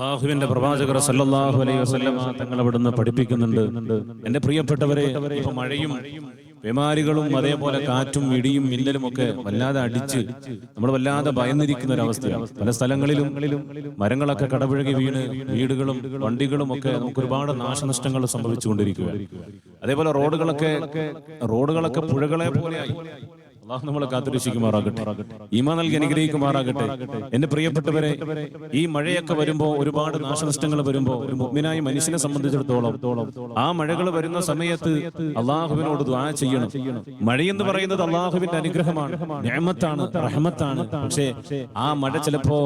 അള്ളാഹുവിന്റെ പ്രവാചകർ സല്ലല്ലാഹു അലൈഹി വസല്ലമ തങ്ങൾ അവിടുന്ന് പഠിപ്പിക്കുന്നുണ്ട്. എന്റെ പ്രിയപ്പെട്ടവരെ ഇപ്പൊ മഴയും ബിമാരികളും അതേപോലെ കാറ്റും ഇടിയും മിന്നലും ഒക്കെ വല്ലാതെ അടിച്ച് നമ്മൾ വല്ലാതെ ഭയന്നിരിക്കുന്ന ഒരു അവസ്ഥയാണ്. പല സ്ഥലങ്ങളിലും മരങ്ങളൊക്കെ കടപുഴകി വീണ് വീടുകളും വണ്ടികളും ഒക്കെ നമുക്ക് ഒരുപാട് നാശനഷ്ടങ്ങൾ സംഭവിച്ചുകൊണ്ടിരിക്കുക അതേപോലെ റോഡുകളൊക്കെ റോഡുകളൊക്കെ പുഴകളെ പോലെയായി. അള്ളാഹു നമ്മളെ കാത്തുരക്ഷിക്കുമാറാകട്ടെ. ഈമ നൽകി അനുഗ്രഹിക്കുമാറാകട്ടെ. എന്റെ പ്രിയപ്പെട്ടവരെ ഈ മഴയൊക്കെ വരുമ്പോ ഒരുപാട് നാശനഷ്ടങ്ങൾ വരുമ്പോ ഒരു മുഗ്മിനായ മനുഷ്യനെ സംബന്ധിച്ചിടത്തോളം ആ മഴകൾ വരുന്ന സമയത്ത് അള്ളാഹുവിനോട് ദ്വാ ചെയ്യണം. മഴയെന്ന് പറയുന്നത് അള്ളാഹുവിന്റെ അനുഗ്രഹമാണ്. ഞാമത്താണ് റഹമത്താണ്. പക്ഷേ ആ മഴ ചിലപ്പോ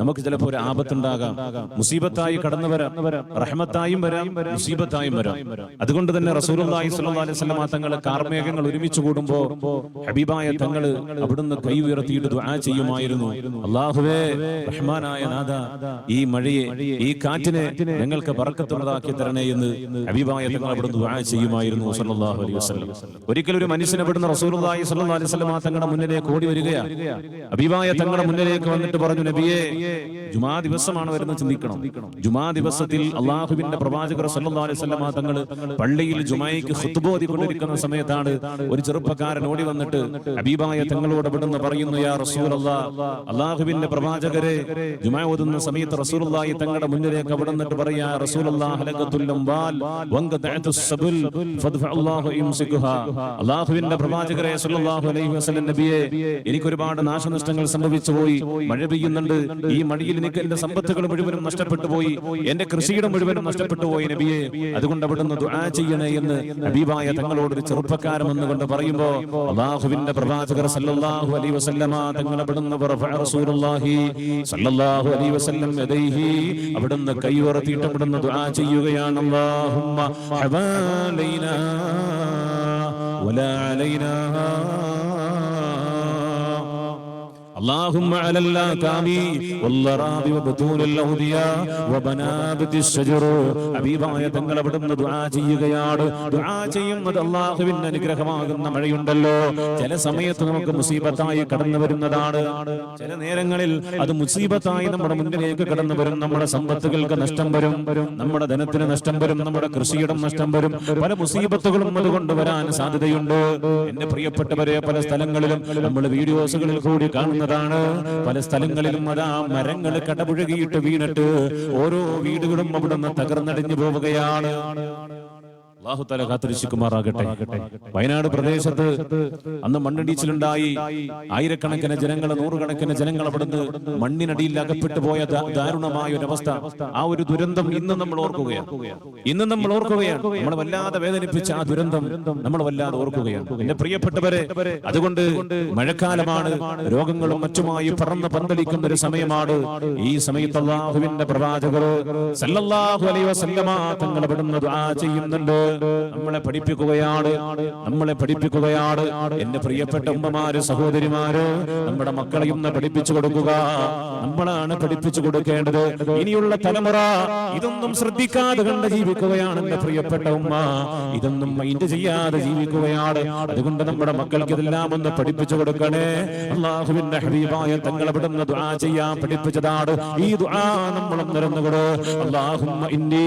നമുക്ക് ചിലപ്പോ ഒരു ആപത്തുണ്ടാകാം. മുസീബത്തായി കടന്നു വരാം. റഹമത്തായും വരാം മുസീബത്തായും വരാം. അതുകൊണ്ട് തന്നെ സ്വല്ലല്ലാഹു അലൈഹി വസല്ലം തങ്ങൾ കാർമേഘങ്ങൾ ഒരുമിച്ച് കൂടുമ്പോ ഹബീബായ തങ്ങൾ അവിടുന്ന് കൈ ഉയർത്തിയിട്ട് ദുആ ചെയ്യുമായിരുന്നു. അള്ളാഹുവേ റഹ്മാനായ നാഥ ഈ മഴയെ ഈ കാറ്റിനെ ഞങ്ങൾക്ക് പറക്കത്തുള്ളതാക്കി തരണേ എന്ന് ഹബീബായ തങ്ങൾ അവിടുന്ന് ദുആ ചെയ്യുമായിരുന്നു സല്ലല്ലാഹു അലൈഹി വസല്ലം. ഒരിക്കൽ ഒരു മനുഷ്യൻ അവിടുന്ന് റസൂലുള്ളാഹി സ്വല്ലല്ലാഹു അലൈഹി വസല്ലം തങ്ങളുടെ മുന്നിലേക്ക് ഓടി വരികയാണ് ഹബീബായ തങ്ങളുടെ മുന്നിലേക്ക് വന്നിട്ട് പറഞ്ഞു നബിയെ ജുമാ ദിവസമാണ് വരുന്നത് ചിന്തിക്കണം. ജുമാ ദിവസത്തിൽ അള്ളാഹുവിന്റെ പ്രവാചകർ സല്ലല്ലാഹു അലൈഹി വസല്ലം തങ്ങൾ പള്ളിയിൽ ജുമായിക്ക് ഖുത്ബ ഓതിക്കൊണ്ടിരിക്കുന്ന സമയത്താണ് ഒരു ചെറുപ്പക്കാരൻ ഓടി വന്നിട്ട് ഹബീബായ തങ്ങളോട് ഇവിടുന്ന് പറയുന്നു യാ റസൂലല്ലാ അള്ളാഹുവിന്റെ പ്രവാചകരെ ജുമാ ഓതുന്ന സമയത്ത് റസൂലുള്ളാഹി തങ്ങളുടെ മുന്നിലേക്ക് അവിടെ പറയാ റസൂലുള്ളാഹി ഹലകത്തുൽ വാൽ വങ്കദഅതു സബുൽ ഫദ്ഫഅല്ലാഹു യുംസികുഹാ അള്ളാഹുവിന്റെ പ്രവാചകരെ സല്ലല്ലാഹു അലൈഹി വസല്ലം നബിയെ എനിക്ക് ഒരുപാട് നാശനഷ്ടങ്ങൾ സംഭവിച്ചു പോയി മഴ പെയ്യുന്നുണ്ട് ഈ മഴയിൽ എനിക്ക് എന്റെ സമ്പത്തുകൾ മുഴുവനും നഷ്ടപ്പെട്ടു പോയി എന്റെ കൃഷിയുടെ മുഴുവനും നഷ്ടപ്പെട്ടു പോയി നബിയെ. അതുകൊണ്ട് അവിടുന്ന് ദുആ ചെയ്യണേ എന്ന് ഹബീബായ തങ്ങളോട് ഒരു ചെറുപ്പക്കാരൻ എന്നുകൊണ്ട് പറയുമ്പോ അള്ളാഹുവിന്റെ പ്രവാചകർ സല്ലല്ലാഹു അലൈഹി വസല്ലമ തങ്ങളെ അവിടുന്ന് റസൂലുള്ളാഹി സല്ലല്ലാഹു അലൈഹി വസല്ലം യദൈഹി അവിടുന്ന് കൈ ഉയർത്തിയിട്ട് അവിടുന്ന് ദുആ ചെയ്യുകയാണ്. അല്ലാഹുമ്മ ഹവാലൈനാ വലാ അലൈനാ اللهم على اللاكام والضراب وبطول الاودياء وبنابت الشجر ഹബീബായ തങ്ങൾ അവിടുന്ന് ദുആ ചെയ്യുകയാണ് ദുആ ചെയ്യുന്നത് അള്ളാഹുവിന്റെ അനുഗ്രഹമാകുന്ന മഴയുണ്ടല്ലോ ചില സമയത്ത് നമുക്ക് മുസീബത്തായി കടന്നു വരുന്നതാണ് ചില നേരങ്ങളിൽ അത് മുസീബത്തായി നമ്മുടെ മുന്നിലേക്ക് കടന്നു വരും നമ്മുടെ സമ്പത്തുകൾക്ക് നഷ്ടം വരും നമ്മുടെ ധനത്തിന് നഷ്ടം വരും നമ്മുടെ കൃഷിയുടെ നഷ്ടം വരും പല മുസീബത്തുകളും അതുകൊണ്ട് വരാൻ സാധ്യതയുണ്ട് എന്റെ പ്രിയപ്പെട്ടവരെ പല സ്ഥലങ്ങളിലും നമ്മൾ വീഡിയോസുകളിൽ കൂടി കാണുന്നതാണ് പല സ്ഥലങ്ങളിലും അതാ മരങ്ങൾ കടപുഴകിയിട്ട് വീണിട്ട് ഓരോ വീടുകളും അവിടുന്ന് തകർന്നടിഞ്ഞു പോവുകയാണ്. അള്ളാഹുത്തല കാത്തിരിശിക്കുമാറാകട്ടെ വയനാട് പ്രദേശത്ത് അന്ന് മണ്ണിടിച്ചിലുണ്ടായി. ആയിരക്കണക്കിന് ജനങ്ങൾ നൂറുകണക്കിന് ജനങ്ങൾ അവിടുന്ന് മണ്ണിനടിയിൽ അകപ്പെട്ടു പോയ ദാരുണമായ ഒരു അവസ്ഥ ആ ഒരു ദുരന്തം ഇന്ന് നമ്മൾ ഓർക്കുകയാണ്. ഇന്ന് നമ്മൾ ഓർക്കുകയാണ്. നമ്മൾ വല്ലാതെ വേദനിപ്പിച്ച ആ ദുരന്തം നമ്മൾ വല്ലാതെ ഓർക്കുകയാണ്. എന്റെ പ്രിയപ്പെട്ടവരെ അതുകൊണ്ട് മഴക്കാലമാണ്. രോഗങ്ങളും മറ്റുമായി പറന്ന് പന്തലിക്കുന്ന ഒരു സമയമാണ്. ഈ സമയത്ത് അള്ളാഹുവിന്റെ പ്രവാചകർ സല്ലല്ലാഹു അലൈഹി വസല്ലമ തങ്ങൾ വിടുന്നത് ദുആ ചെയ്യുന്നുണ്ട്. നമ്മളെ പഠിപ്പിക്കുകയാണ്. നമ്മളെ പഠിപ്പിക്കുകയാണ്. എന്റെ പ്രിയപ്പെട്ട ഉമ്മമാര് സഹോദരിമാര് നമ്മുടെ മക്കളെയും പഠിപ്പിച്ചു കൊടുക്കുക. നമ്മളാണ് പഠിപ്പിച്ചു കൊടുക്കേണ്ടത്. ഇനിയുള്ള തലമുറ ഇതൊന്നും ശ്രദ്ധിക്കാതെ കണ്ട് ജീവിക്കുകയാണ് എന്റെ പ്രിയപ്പെട്ട ഉമ്മ. ഇതൊന്നും മൈൻഡ് ചെയ്യാതെ ജീവിക്കുകയാണ്. അതുകൊണ്ട് നമ്മുടെ മക്കൾക്ക് ഇതെല്ലാം ഒന്ന് പഠിപ്പിച്ചു കൊടുക്കണേ. അള്ളാഹുവിന്റെ ഹബീബായ തങ്ങളെ വിടുന്ന ദുആ ചെയ്യാൻ പഠിപ്പിച്ചതാണ്. ഈ ദുആ നമ്മൾ നിരന്നുകൊടു അള്ളാഹുമ്മ ഇന്നി.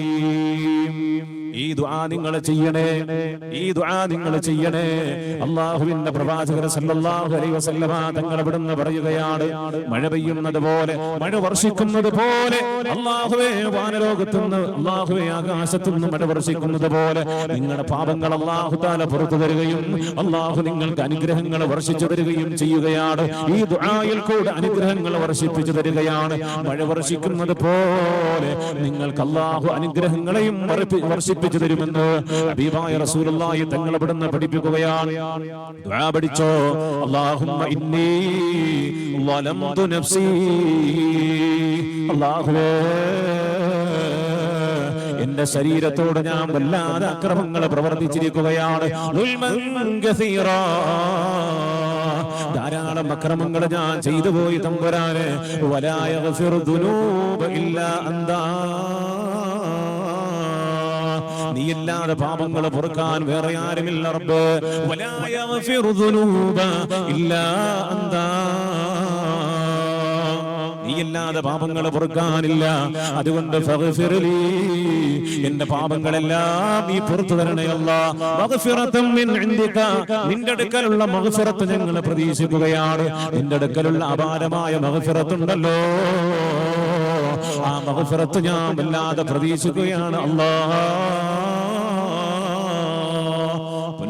ഈ ദുആ നിങ്ങൾ ചെയ്യണേ. ഈ ദുആ നിങ്ങൾ ചെയ്യണേ. അള്ളാഹുവിന്റെ പ്രവാചകർ സല്ലല്ലാഹു അലൈഹി വസല്ലമ തങ്ങൾ ഇവിടുന്ന് പറയുകയാണ്. മഴ പെയ്യുന്നത് പോലെ മഴ വർഷിക്കുന്നത് പോലെ അള്ളാഹുവേ വാനലോകത്തുനിന്ന് അള്ളാഹുവേ ആകാശത്തുനിന്ന് മഴ വർഷിക്കുന്നത് പോലെ നിങ്ങളുടെ പാപങ്ങൾ അള്ളാഹു താല പുറത്തു തരികയും അള്ളാഹു നിങ്ങൾക്ക് അനുഗ്രഹങ്ങൾ വർഷിച്ചു തരികയും ചെയ്യുകയാണ്. ഈ ദുആയിൽ കൂടെ അനുഗ്രഹങ്ങൾ വർഷിപ്പിച്ചു തരികയാണ്. മഴ വർഷിക്കുന്നത് പോലെ നിങ്ങൾക്ക് അള്ളാഹു അനുഗ്രഹങ്ങളെയും വർപ്പി- വർഷിപ്പിച്ചു തരുമെന്ന് അബീബായ റസൂലുള്ളാഹി തങ്ങൾ ഇവിടുന്ന് പഠിപ്പിക്കുകയാണ്. ദുആ പഠിച്ചോ? അല്ലാഹുമ്മ ഇന്നി വലംതു നഫ്സി. അല്ലാഹുവേ എന്റെ ശരീരത്തോട് ഞാൻ വല്ലാതെ അക്രമങ്ങൾ പ്രവർത്തിച്ചിരിക്കുകയാണ്. ധാരാളം അക്രമങ്ങൾ ഞാൻ ചെയ്തു പോയി തമ്പുരാന് വലായ ഇല്ല എന്താ നീയില്ലാതെ പാപങ്ങൾ പൊറുക്കാൻ വേറെ ആരുമില്ല റബ്ബ്. നീയില്ലാതെ പാപങ്ങൾ പൊറുക്കാനില്ല. അതുകൊണ്ട്. എന്റെ പാപങ്ങളെല്ലാം നീ പുറത്തു തരണയല്ല. നിന്റെ അടുക്കലുള്ള മഗ്ഫിറത്ത് ഞങ്ങൾ പ്രതീക്ഷിക്കുകയാണ്. നിന്റെ അടുക്കലുള്ള അപാരമായ മഗ്ഫിറത്തുണ്ടല്ലോ. ആ മഗ്ഫിറത്ത് ഞാൻ വല്ലാതെ പ്രതീക്ഷിക്കുകയാണ് അല്ലാ.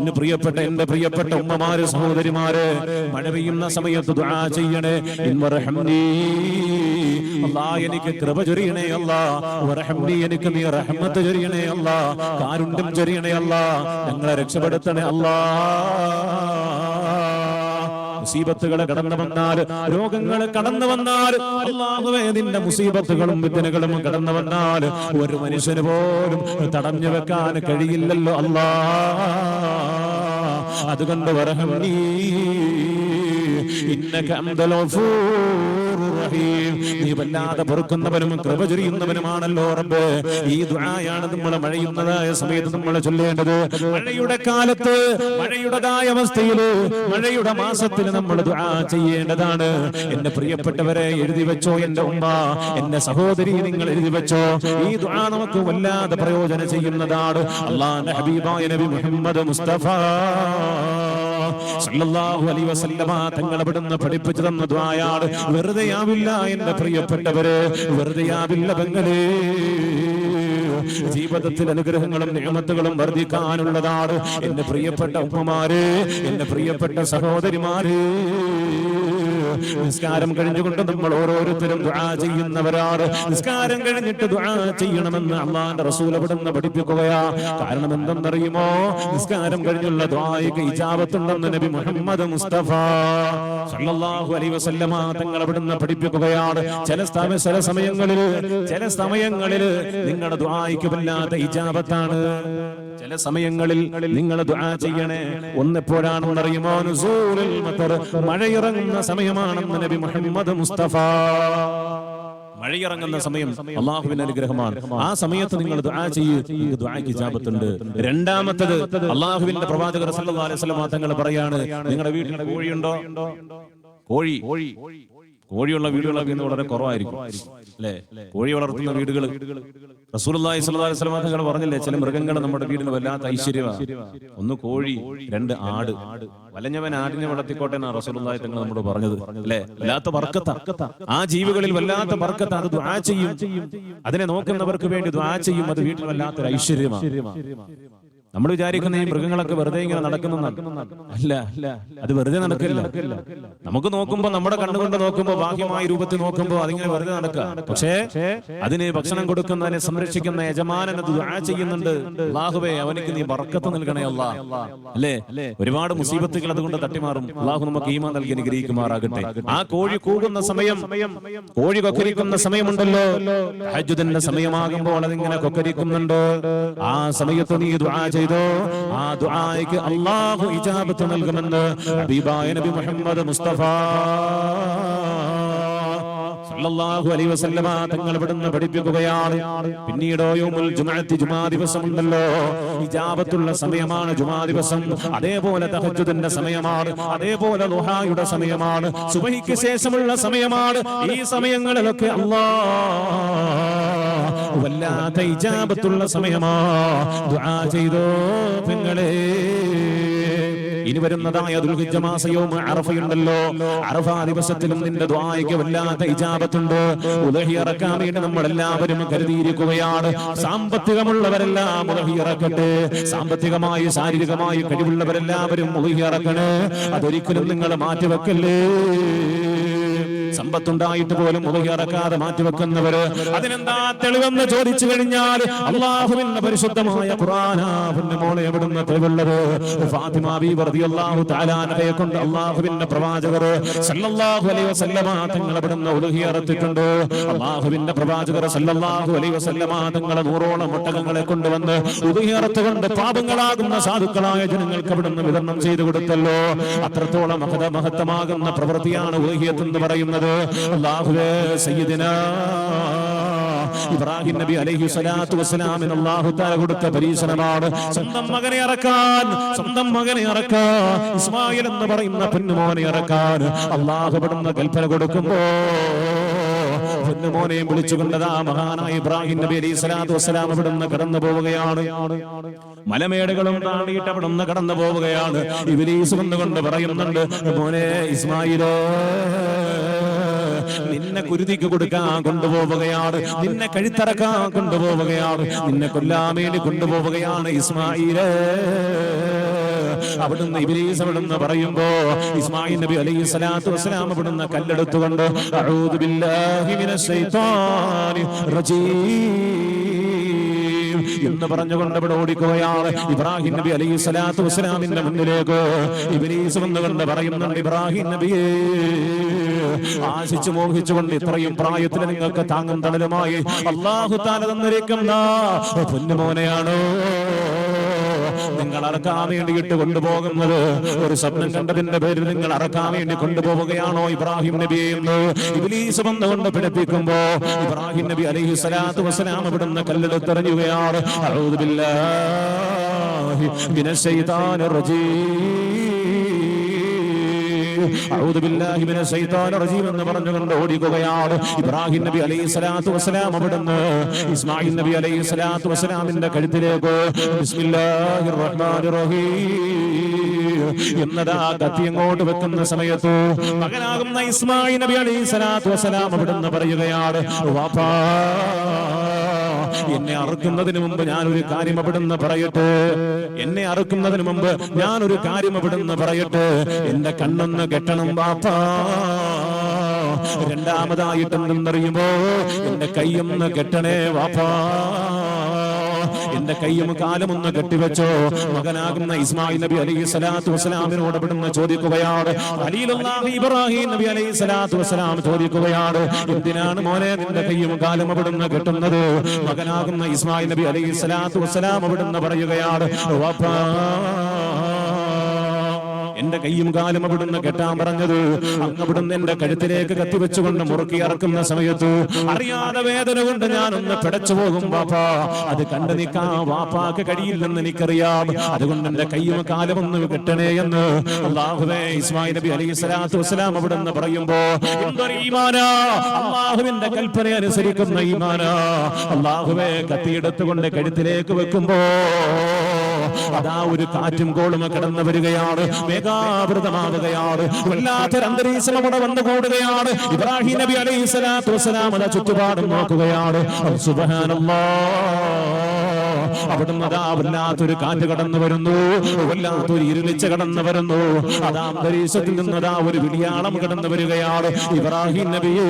പൊന്നു പ്രിയപ്പെട്ട എന്റെ പ്രിയപ്പെട്ട ഉമ്മമാര് സഹോദരിമാര് മഴ പെയ്യുന്ന സമയത്ത് ദുആ ചെയ്യണേ. അല്ലാ എനിക്ക് കൃപ ചൊരിയണേ അല്ലാ. എനിക്ക് നീ റഹ്മത്ത് ചൊരിയണേ അല്ലാ. കാരുണ്യം ചൊരിയണേ അല്ലാ. ഞങ്ങളെ രക്ഷപ്പെടുത്തണേ അല്ലാ. മുസീബത്തുകൾ കടന്നു വന്നാൽ രോഗങ്ങൾ കടന്നു വന്നാൽ അള്ളാഹുവേ നിന്റെ മുസീബത്തുകളും വിദ്യനുകളും കടന്നു വന്നാൽ ഒരു മനുഷ്യന് പോലും തടഞ്ഞു വെക്കാൻ കഴിയില്ലല്ലോ അല്ലാ. അതുകൊണ്ട് വരഹം നീ ഇന്നക അംദൽ ഗഫൂറുർ റഹീം. നീ വല്ലാതെ പൊറുക്കുന്നവനും കൃപ ചൊരിയുന്നവനുമാണല്ലോ റബ്ബ്. ഈ ദുആയാണ് നമ്മൾ മഴയുന്നതായ സമയത്ത് നമ്മൾ ചൊല്ലേണ്ടത്. മഴയുടെ കാലത്ത് മഴയുടേതായ അവസ്ഥയിൽ മഴയുടെ മാസത്തിൽ നമ്മൾ ദുആ ചെയ്യേണ്ടതാണ്. എന്റെ പ്രിയപ്പെട്ടവരെ എഴുതി വെച്ചോ എന്റെ ഉമ്മ. എന്റെ സഹോദരി നിങ്ങൾ എഴുതി വെച്ചോ. ഈ ദുആ നമുക്ക് വല്ലാതെ പ്രയോജനം ചെയ്യുന്നതാണ്. അള്ളാഹ് ഹബീബായ നബി മുഹമ്മദ് മുസ്തഫ. സല്ലല്ലാഹു അലൈഹി വസല്ലമ പഠിപ്പിച്ചു തന്ന ദ്വായാണ് വെറുതെയാവില്ല എന്റെ പ്രിയപ്പെട്ടവര് വെറുതെയാവില്ല പെങ്ങളേ. ജീവിതത്തിൽ അനുഗ്രഹങ്ങളും നിയമത്തുകളും വർദ്ധിക്കാനുള്ളതാണ് എന്റെ പ്രിയപ്പെട്ട ഉമ്മമാര് എന്റെ പ്രിയപ്പെട്ട സഹോദരിമാര്. നിസ്കാരം കഴിഞ്ഞുകൊണ്ട് നമ്മൾ ഓരോരുത്തരും ദുആ ചെയ്യുന്നവരാണ്. നിസ്കാരം കഴിഞ്ഞിട്ട് ദുആ ചെയ്യണമെന്ന് അള്ളാന്റെ റസൂൽ അവിടുന്ന് പഠിപ്പിക്കുകയാ. കാരണം എന്തെന്നറിയുമോ? നിസ്കാരം കഴിഞ്ഞുള്ള ദ്വായിക്ക് ഇജാബത്തുണ്ടെന്ന് നബി മുഹമ്മദ് മുസ്തഫ സല്ലല്ലാഹു അലൈഹി വസല്ലമ തങ്ങൾ അവിടുന്ന് പഠിപ്പിക്കുകയാണ്. ചില ചില സമയങ്ങളിൽ ചില സമയങ്ങളിൽ നിങ്ങളുടെ ദ്വായിക്ക് വല്ലാത്ത ഇജാബത്താണ്. ചില സമയങ്ങളിൽ നിങ്ങൾ ദുആ ചെയ്യണേ. ഒന്നെപ്പോഴാണെന്നറിയുമോ? മതർ മഴയിറങ്ങുന്ന സമയമാണെന്ന് നബി മുഹമ്മദ് മുസ്തഫ. മഴയിറങ്ങുന്ന സമയം അള്ളാഹുവിന്റെ അനുഗ്രഹമാണ്. ആ സമയത്ത് നിങ്ങൾ ദുആ ചെയ്യ്. ഇജാബത്തുണ്ട്. രണ്ടാമത്തത് അള്ളാഹുവിന്റെ പ്രവാചകർ സല്ലല്ലാഹു അലൈഹി വസല്ലം തങ്ങൾ പറയാണ്. നിങ്ങളുടെ വീട്ടിൽ കോഴിയുണ്ടോ? കോഴി. കോഴിയുള്ള വീടുകളൊക്കെ ഇന്ന് വളരെ കുറവായിരിക്കും. അല്ലേ? കോഴി വളർത്തുന്ന വീടുകൾ വസല്ലം തങ്ങൾ പറഞ്ഞില്ലേ ചില മൃഗങ്ങൾ നമ്മുടെ വീടിന് വല്ലാത്ത ഐശ്വര്യമാണ്. ഒന്ന് കോഴി രണ്ട് ആട്. വലഞ്ഞവൻ ആടിനെ വളർത്തിക്കോട്ടെ എന്നാണ് റസൂലുള്ളാഹി തങ്ങൾ നമ്മോട് പറഞ്ഞത്. അല്ലേ? വല്ലാത്ത വർക്കത്ത ആ ജീവികളിൽ വല്ലാത്ത വർക്കത്ത അത് ദുആ ചെയ്യും. അതിനെ നോക്കുന്നവർക്ക് വേണ്ടി ദ്വാ ചെയ്യും. അത് വീട്ടിൽ വല്ലാത്തൊരു ഐശ്വര്യമാണ്. നമ്മൾ വിചാരിക്കുന്ന ഈ മൃഗങ്ങളൊക്കെ വെറുതെ ഇങ്ങനെ നടക്കുന്ന അല്ല അത് വെറുതെ നടക്കില്ല. നമുക്ക് നോക്കുമ്പോ നമ്മുടെ കണ്ണുകൊണ്ട് നോക്കുമ്പോ ബാഹ്യമായ രൂപത്തിൽ നോക്കുമ്പോ അതിങ്ങനെ വെറുതെ നടക്കുക. പക്ഷേ അതിന് ഭക്ഷണം കൊടുക്കുന്നതിനെ സംരക്ഷിക്കുന്ന യജമാനൻ അത് ദുആ ചെയ്യുന്നുണ്ട്. അള്ളാഹുവേ അവനിക്ക് നീ ബർക്കത്ത് നൽകണേ അല്ലാ. അല്ലേ? ഒരുപാട് മുസീബത്തുകൾ അതുകൊണ്ട് തട്ടിമാറും. അള്ളാഹു നമുക്ക് ഈമാ നൽകി അനുഗ്രഹിക്കുമാറാകട്ടെ. ആ കോഴി കൂകുന്ന സമയം കോഴി കൊക്കരിക്കുന്ന സമയമുണ്ടല്ലോ. ഹജ്ജുദന്റെ സമയമാകുമ്പോൾ അതിങ്ങനെ കൊക്കരിക്കുന്നുണ്ടോ. ആ സമയത്ത് നീ ദുആ ചെയ്തോ? ആ ദുആയ്ക്ക് അല്ലാഹു ഇജാബത്ത് നൽകുമെന്ന് ഹബീബായ നബി മുഹമ്മദ് മുസ്തഫ സല്ലല്ലാഹു അലൈഹി വസല്ലമ തങ്ങൾ ഇവിടുന്ന് പഠിപ്പിക്കുകയാണ്. പിന്നീടോ യൗമുൽ ജുമഅത്തി ജുമാ ദിവസം ഉണ്ടല്ലോ ഇജാബത്തുള്ള സമയമാണ് ജുമാ ദിവസം. അതേപോലെ തഹജ്ജുദിന്റെ സമയമാണ്. അതേപോലെ ദുഹായുടെ സമയമാണ്. സുബഹിക്ക് ശേഷമുള്ള സമയമാണ്. ഈ സമയങ്ങളിലൊക്കെ അല്ലാഹ് വല്ലാത്ത ഇജാബത്തുള്ള സമയമാ. ദുആ ചെയ്തോ പെങ്ങളെ. ഇനി വരുന്നതായ ദുൽഹിജ്ജ മാസയവും അറഫയുണ്ടല്ലോ. അറഫ ദിവസത്തിലും നിന്റെ ദ്വായക്ക് വല്ലാത്ത ഇജാബത്തുണ്ട്. ഉദഹി ഇറക്കാൻ വേണ്ടി നമ്മൾ എല്ലാവരും കരുതിയിരിക്കുകയാണ്. സാമ്പത്തികമുള്ളവരെല്ലാം ഉദഹി ഇറക്കട്ടെ സാമ്പത്തികമായി ശാരീരികമായി കഴിവുള്ളവരെല്ലാവരും ഉദഹി ഇറക്കണേ അതൊരിക്കലും നിങ്ങൾ മാറ്റിവെക്കല്ലേ. സമ്പത്തുണ്ടായിട്ട് പോലും ഉപഹിറക്കാതെ മാറ്റിവെക്കുന്നവര് അതിനെന്താ തെളിവെന്ന് ചോദിച്ചു കഴിഞ്ഞാൽ അള്ളാഹുവിന്റെ പരിശുദ്ധമായ മോളെ എവിടുന്ന് തെളിവുള്ളത്? ഫാത്തിമ തആല സല്ലല്ലാഹു അലൈഹി വസല്ലമ തങ്ങൾ സല്ലല്ലാഹു അലൈഹി വസല്ലമ തങ്ങളെ സാധുക്കളായ ജനങ്ങൾക്ക് അവിടുന്ന് വിതരണം ചെയ്തു കൊടുത്തല്ലോ. അത്രത്തോളം മഹത മഹത്തമാകുന്ന പ്രവൃത്തിയാണ് ഉലുഹിയത്ത് എന്ന് പറയുന്നത്. അള്ളാഹുവേ സയ്യിദിനാ. ഇബ്രാഹിം നബി അലൈഹി സ്വലാത്തു വസ്സലാമിന് അല്ലാഹു തആല കൊടുത്ത പരീക്ഷണമാണ്. സ്വന്തം മകനെ ഇറക്കാൻ സ്വന്തം മകനെ ഇറക്കാൻ ഇസ്മായിൽ എന്ന് പറയുന്ന പെണ്ണുമോനെ ഇറക്കാൻ അല്ലാഹു പെടുന്ന കൽപ്പന കൊടുക്കുമ്പോ പൊന്നുമോനെയും വിളിച്ചുകൊണ്ടതാ മഹാനായ ഇബ്രാഹിം നബി അലൈഹി സ്വലാത്തു വസ്സലാം അവിടുന്ന് കടന്നു പോവുകയാണ്. മലമേടുകളും താണ്ടിയിട്ട് അവിടുന്ന് കടന്നു പോവുകയാണ്. ഇവരീസ് വന്നുകൊണ്ട് പറയുന്നുണ്ട് മോനെ ഇസ്മായിലോ നിന്നെ കുരുതിക്ക് കൊടുക്കാൻ കൊണ്ടുപോവുകയാണ്. നിന്നെ കഴുത്തറക്കാൻ കൊണ്ടുപോവുകയാണ്. നിന്നെ കൊല്ലാൻ വേണ്ടി കൊണ്ടുപോവുകയാണ് ഇസ്മായിൽ. അവിടുന്ന് ഇബിലീസ് അവിടുന്ന് പറയുമ്പോ ഇസ്മായിൽ നബി അലൈഹി സ്വലാത്തു വസ്സലാം അവിടുന്ന് കല്ലെടുത്തുകൊണ്ട് അഊദു ബില്ലാഹി മിനശ് ശൈത്വാനിർ റജീം എന്ന് പറഞ്ഞുകൊണ്ട് അവിടെ ഓടിക്കുകയാണ് ഇബ്രാഹിം നബി അലൈഹി സ്വലാത്തു വസ്സലാമിന്റെ മുന്നിലേക്ക്. ഇബിലീസ് വന്നുകൊണ്ട് പറയുന്നുണ്ട് ഇബ്രാഹിം നബിയെ ആശിച്ചു മോഹിച്ചുകൊണ്ട് ഇത്രയും പ്രായത്തിൽ നിങ്ങൾക്ക് താങ്ങും തണലുമായി അള്ളാഹു താല തന്നിരിക്കുന്ന പൊന്നുമോനെയാണോ? നിങ്ങൾ അറക്കാൻ വേണ്ടിയിട്ട് കൊണ്ടുപോകുന്നത് ഒരു സ്വപ്നം കണ്ടതിന്റെ പേരിൽ നിങ്ങൾ അറക്കാൻ വേണ്ടി കൊണ്ടുപോവുകയാണോ ഇബ്രാഹിം നബി എന്ന്? ഇബ്ലീസ് വന്നുകൊണ്ട് പിടിപ്പിക്കുമ്പോ ഇബ്രാഹിം നബി അലൈഹി സ്വലാത്തു വസ്സലാം ഇവിടുന്ന് കല്ലെടുത്തെറിയുകയാണ് അഊദു എന്ന് പറഞ്ഞുകൊണ്ട് ഓടിക്കുകയാണ് ഇബ്രാഹിം നബി അലൈഹി സ്വലാത്തു വസ്സലാം അവിടുന്ന് ഇസ്മായിൽ നബി അലൈഹി സ്വലാത്തു വസ്സലാമിന്റെ കഴുത്തിലേക്ക് ബിസ്മില്ലാഹിർ റഹ്മാനിർ റഹീം എന്നതാ കത്തി അങ്ങോട്ട് വെക്കുന്ന സമയത്ത് മകനാകുന്ന ഇസ്മായിൽ നബി അലൈഹി സ്വലാത്തു വസ്സലാം അവിടുന്ന് പറയുകയാണ് വാപ്പാ എന്നെ അറുക്കുന്നതിന് മുമ്പ് ഞാൻ ഒരു കാര്യം അവിടുന്ന് പറയട്ടെ? എന്നെ അറുക്കുന്നതിന് മുമ്പ് ഞാൻ ഒരു കാര്യം അവിടുന്ന് പറയട്ടെ? എന്റെ കണ്ണൊന്ന് കെട്ടണം വാപ്പ രണ്ടാമതായിട്ട് എന്തെന്നറിയുമ്പോ എന്റെ കൈയൊന്ന് കെട്ടണേ വാപ്പാ എന്റെ കൈയും കാലും ഒന്ന് കെട്ടിവെച്ചോ. മകനാകുന്ന ഇസ്മായിൽ നബി അലൈഹി സ്വലാത്തു വസ്സലാമിനോട് ഇവിടുന്ന് ചോദിക്കുകയാണ് ഇബ്രാഹിം നബി അലൈഹി സ്വലാത്തു വസ്സലാം ചോദിക്കുകയാണ് എന്തിനാണ് മോനെ നിന്റെ കൈയും കാലും അവിടുന്ന് കെട്ടുന്നത്? മകനാകുന്ന ഇസ്മായിൽ നബി അലൈഹി സ്വലാത്തു വസ്സലാം അവിടുന്ന് പറയുകയാണ് എന്റെ കൈയും കാലും അവിടുന്ന് കെട്ടാൻ പറഞ്ഞത്. അങ്ങ് അവിടുന്ന് എന്റെ കഴുത്തിലേക്ക് കത്തിവെച്ചുകൊണ്ട് മുറുക്കി ഇറക്കുന്ന സമയത്ത് അറിയാതെ വേദന കൊണ്ട് ഞാൻ ഒന്ന് പിടച്ചു പോകും വാപ്പാ അത് കണ്ടു നിൽക്കാ വാപ്പാക്ക് കഴിയില്ലെന്ന് എനിക്കറിയാം. അതുകൊണ്ട് എന്റെ കൈയും കാലും ഒന്ന് കെട്ടണേ എന്ന് അള്ളാഹുവേ ഇസ്മായിൽ നബി അലൈഹി സ്വലാത്തു വസ്സലാം അവിടുന്ന് പറയുമ്പോ അള്ളാഹുവിന്റെ കൽപ്പന അനുസരിക്കുന്ന ഈമാനാ. അള്ളാഹുവേ കത്തിയെടുത്തുകൊണ്ട് കഴുത്തിലേക്ക് വെക്കുമ്പോ അതാ ഒരു കാറ്റും കോളും കടന്നു വരികയാണ്. മേഘാവൃതമാവുകയാണ് വല്ലാത്തൊരു അന്തരീക്ഷം അവിടെ വന്നു കൂടുകയാണ്. ഇബ്രാഹിം നബി അലൈഹി സ്വലാത്തു വസ്സലാം അതാ ചുറ്റുപാടും നോക്കുകയാണ്. സുബ്ഹാനല്ലാഹ് അവിടുന്ന് അതാ വല്ലാത്തൊരു കാറ്റ് കടന്നു വരുന്നു. വല്ലാത്തൊരു ഇരുളിച്ച കടന്നു വരുന്നു. അതാ അന്തരീക്ഷത്തിൽ നിന്ന് അതാ ഒരു വിളിയാളം കടന്നു വരികയാണ്. ഇബ്രാഹിം നബിയേ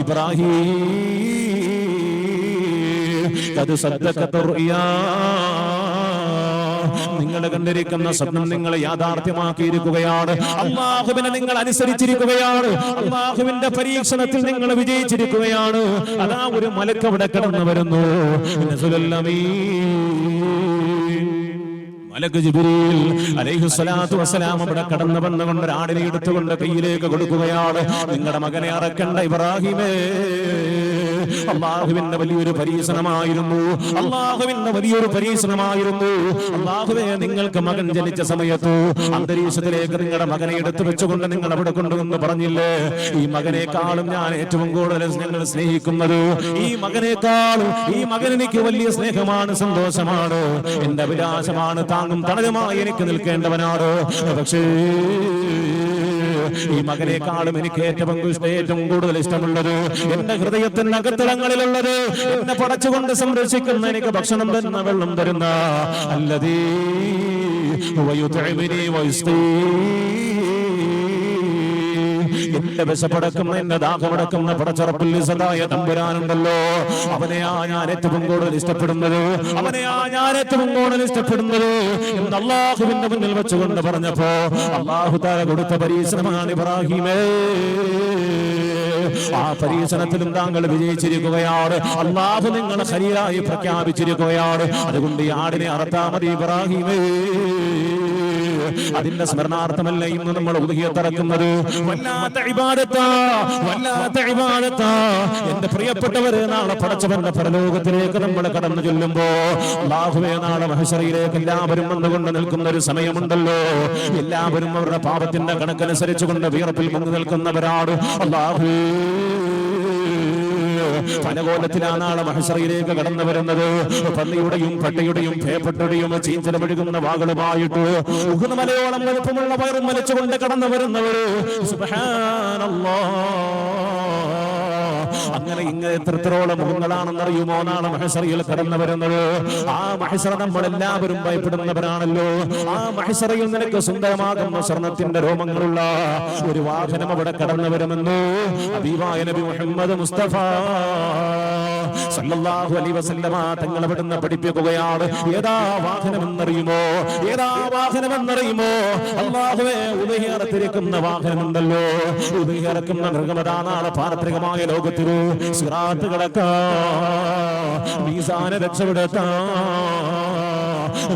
ഇബ്രാഹിം. അത് സദ്ദഖത്തുർയാ നിങ്ങൾ കണ്ടിരിക്കുന്ന സ്വപ്നം നിങ്ങൾ യാഥാർത്ഥ്യമാക്കിയിരിക്കുകയാണ്. അള്ളാഹുവിനെ നിങ്ങൾ അനുസരിച്ചിരിക്കുകയാണ്. അള്ളാഹുവിന്റെ പരീക്ഷണത്തിൽ നിങ്ങൾ വിജയിച്ചിരിക്കുകയാണ്. അതാ ഒരു മലക്ക് അവിടെ കടന്നു വരുന്നു. മലക്ക് വസ്സലാം അവിടെ കടന്നു വന്നുകൊണ്ട് ഒരാടിനെ എടുത്തുകൊണ്ട് കയ്യിലേക്ക് കൊടുക്കുകയാണ്. നിങ്ങളുടെ മകനെ അറക്കണ്ട ഇബ്രാഹിമേ. അള്ളാഹുവിന്റെ വലിയൊരു പരീക്ഷണമായിരുന്നു. അള്ളാഹുവിന്റെ വലിയൊരു പരീക്ഷണമായിരുന്നു. അള്ളാഹുവെ നിങ്ങൾക്ക് മകൻ ജനിച്ച സമയത്തു അന്തരീക്ഷത്തിലേക്ക് നിങ്ങളുടെ മകനെ എടുത്തു വെച്ചുകൊണ്ട് നിങ്ങൾ അവിടെ കൊണ്ടുവന്ന് പറഞ്ഞില്ലേ? ഈ മകനേക്കാളും ഞാൻ ഏറ്റവും കൂടുതൽ ഞങ്ങൾ സ്നേഹിക്കുന്നത്. ഈ മകനേക്കാളും ഈ മകൻ എനിക്ക് വലിയ സ്നേഹമാണ് സന്തോഷമാണ്. എന്റെ അഭിലാഷമാണ് താങ്ങും തണലുമായി എനിക്ക് നിൽക്കേണ്ടവനാണ്. പക്ഷേ ഈ മകനേക്കാളും എനിക്ക് ഏറ്റവും ഏറ്റവും കൂടുതൽ ഇഷ്ടമുള്ളത് എന്റെ ഹൃദയത്തിന്റെ അകത്തളങ്ങളിലുള്ളത് എന്നെ പടച്ചുകൊണ്ട് സംരക്ഷിക്കുന്ന എനിക്ക് ഭക്ഷണം തരുന്ന വെള്ളം തരുന്ന. അല്ലതീ എന്റെ വിശപ്പടക്കുന്ന എന്റെ ദാഹമടക്കുന്ന പടച്ചറപ്പിൽ സദായ തമ്പുരാനുണ്ടല്ലോ. അവനെയാ ഞാൻ ഏറ്റവും കൂടുതൽ ഇഷ്ടപ്പെടുന്നത് അവനെയാ ഞാൻ ഏറ്റവും കൂടുതൽ ഇഷ്ടപ്പെടുന്നത് എന്ന് അള്ളാഹുവിന്റെ മുന്നിൽ വെച്ചുകൊണ്ട് പറഞ്ഞപ്പോ അള്ളാഹു താര കൊടുത്ത പരീക്ഷണമാണ് ഇബ്രാഹിമേ. ആ പരീക്ഷണത്തിലും താങ്കൾ വിജയിച്ചിരിക്കുകയാണ്. അള്ളാഹു നിങ്ങൾ ഹരിയായി പ്രഖ്യാപിച്ചിരിക്കുകയാണ്. അതുകൊണ്ട് ആടിനെ അറത്താമതി ഇബ്രാഹിമേ. അതിന്റെ സ്മരണാർത്ഥമല്ല ഇന്ന് നമ്മൾ ഉദയത്തിറക്കുന്നത് വല്ലാത്ത ഇബാദത്താ വല്ലാത്ത ഇബാദത്താ. എന്റെ പ്രിയപ്പെട്ടവരെ നാളെ പടച്ചവന്റെ പരലോകത്തിലേക്ക് നമ്മൾ കടന്നു ചെല്ലുമ്പോ അള്ളാഹുവേ നാളെ മഹശറിയിലേക്ക് എല്ലാവരും വന്നുകൊണ്ട് നിൽക്കുന്ന ഒരു സമയമുണ്ടല്ലോ. എല്ലാവരും അവരുടെ പാപത്തിന്റെ കണക്കനുസരിച്ചുകൊണ്ട് വീർപ്പിൽ പങ്കു നിൽക്കുന്നവരാണ്. അള്ളാഹു പല കോലത്തിലാണ് നാളെ മഹസറയിലേക്ക് കടന്നു വരുന്നത്. പന്നിയുടെയും പട്ടിയുടെയും പേപ്പട്ടുടെയും ചീഞ്ചലമൊഴുകുന്ന വാകളുമായിട്ട് മലയോളം വലുപ്പമുള്ള വയറും വലിച്ചുകൊണ്ട് കടന്നു വരുന്നവര്. അങ്ങനെ ഇങ്ങനെ എത്രത്തോളം മുഖങ്ങളാണെന്നറിയുമോ എന്നാണ് മഹസറയിൽ കടന്നു വരുന്നത്. ആ മഹസറ നമ്മൾ എല്ലാവരും ഭയപ്പെടുന്നവരാണല്ലോ. ആ മഹസറയിൽ നിനക്ക് സുന്ദരമാകുന്ന സ്വർണത്തിന്റെ രോമങ്ങളുള്ള ഒരു വാഹനം അവിടെ കടന്നു വരുമെന്നു അബീബായ നബി മുഹമ്മദ് മുസ്തഫ സല്ലല്ലാഹു അലൈഹി വസല്ലമ തങ്ങൾ അവിടുന്ന് പഠിപ്പിക്കുകയാണ്. ഏതാ വാഹനം എന്നറിയുമോ ഏതാ വാഹനം എന്നറിയുമോ അള്ളാഹുവേ ഉദഹിയറത്തിരിക്കുന്ന വാഹനമുണ്ടല്ലോ. ഉദഹിയറക്കുന്ന മൃഗമതാ നാളെ പാരത്രികമായ ലോകത്തിൽ സിറാത്ത് കിടക്കാ. മീസാന രക്ഷപ്പെടുത്താ.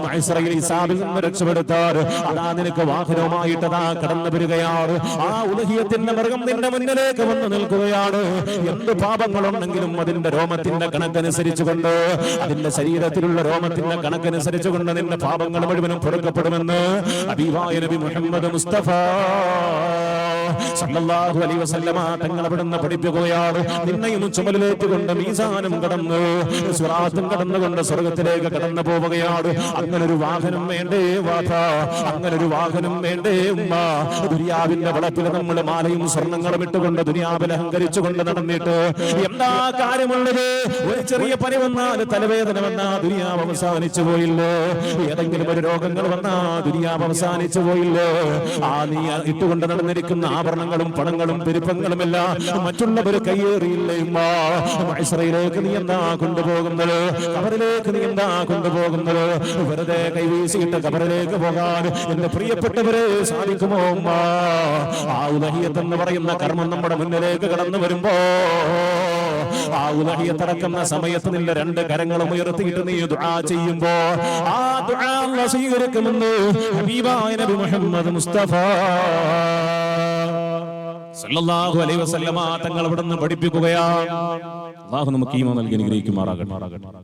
മൈസറയിൽ ഇസാബിൽ നിന്ന് രക്ഷപ്പെടുത്താർ. അതാ നിനക്ക് വാഹനവുമായിട്ടതാ കടന്നു വരികയാണ് ആ ഉലഹിയത്തിന്റെ മൃഗം നിന്റെ മുന്നിലേക്ക് വന്ന് നിൽക്കുകയാണ്. എന്ത് പാപങ്ങളുണ്ടെങ്കിലും അതിന്റെ രോമത്തിന്റെ കണക്കനുസരിച്ചുകൊണ്ട് അതിന്റെ ശരീരത്തിലുള്ള രോമത്തിന്റെ കണക്കനുസരിച്ചുകൊണ്ട് നിന്റെ പാപങ്ങൾ മുഴുവനും പൊറുക്കപ്പെടുമെന്ന് അബീവായ നബി മുഹമ്മദ് മുസ്തഫ സല്ലല്ലാഹു അലൈഹി വസല്ലമ തങ്ങൾ അവിടുന്ന് പഠിപ്പിക്കുകയാണ്. നിന്നെയും ചുമലിലേറ്റുകൊണ്ട് മീസാനും കടന്ന് സിറാത്തും കടന്നുകൊണ്ട് സ്വർഗത്തിലേക്ക് കടന്നു പോവുകയാണ്. അങ്ങനെ ഒരു വാഹനം വേണ്ടേ വാഥ അങ്ങനെ ഒരു വാഹനം വേണ്ടേ ഉമ്മ. ദുനിയാവിന്റെ വളപ്പിൽ നമ്മൾ മാലയും സ്വർണങ്ങളും ഇട്ടുകൊണ്ട് ദുനിയാവിൽ അഹങ്കരിച്ചുകൊണ്ട് നടന്നിട്ട് എന്താ കാര്യമുള്ളത്? ഒരു ചെറിയ പനി വന്നാൽ തലവേദന വന്നാ ദുനിയാവ് അവസാനിച്ചു പോയില്ലോ? ഏതെങ്കിലും ഒരു രോഗങ്ങൾ വന്നാ ദുനിയാവ് അവസാനിച്ചു പോയില്ലോ? ആ നീ ഇട്ടുകൊണ്ട് നടന്നിരിക്കുന്ന ആഭരണങ്ങളും പണങ്ങളും പെരുപ്പങ്ങളും എല്ലാം മറ്റുള്ളവർ കയ്യേറിയില്ലേക്ക് നീ എന്താ കൊണ്ടുപോകുന്നത്? കബറിലേക്ക് നീ എന്താ കൊണ്ടുപോകുന്നത്? വെറുതെ കൈവീശിയിട്ട് കബറിലേക്ക് പോകാൻ എന്റെ പ്രിയപ്പെട്ടവരെ സാധിക്കുമോ? ആ ഉലഹിയത്ത് എന്ന് പറയുന്ന കർമ്മം നമ്മുടെ മുന്നിലേക്ക് കടന്നു വരുമ്പോ ആ ഉലഹിയത്തിറക്കുന്ന സമയത്ത് നിന്റെ രണ്ട് കരങ്ങളും ഉയർത്തിയിട്ട് നീ ദുആ ചെയ്യുമ്പോ ആ ദുആ സ്വീകരിക്കുമെന്ന് ഹബീബായ നബി മുഹമ്മദ് മുസ്തഫ സല്ലല്ലാഹു അലൈഹി വസല്ലമ തങ്ങൾ അവിടെ പഠിപ്പിക്കുകയാണ്. അള്ളാഹു നമുക്ക് ഈമ നൽകി അനുഗ്രഹിക്കുമാറാകട്ടെ.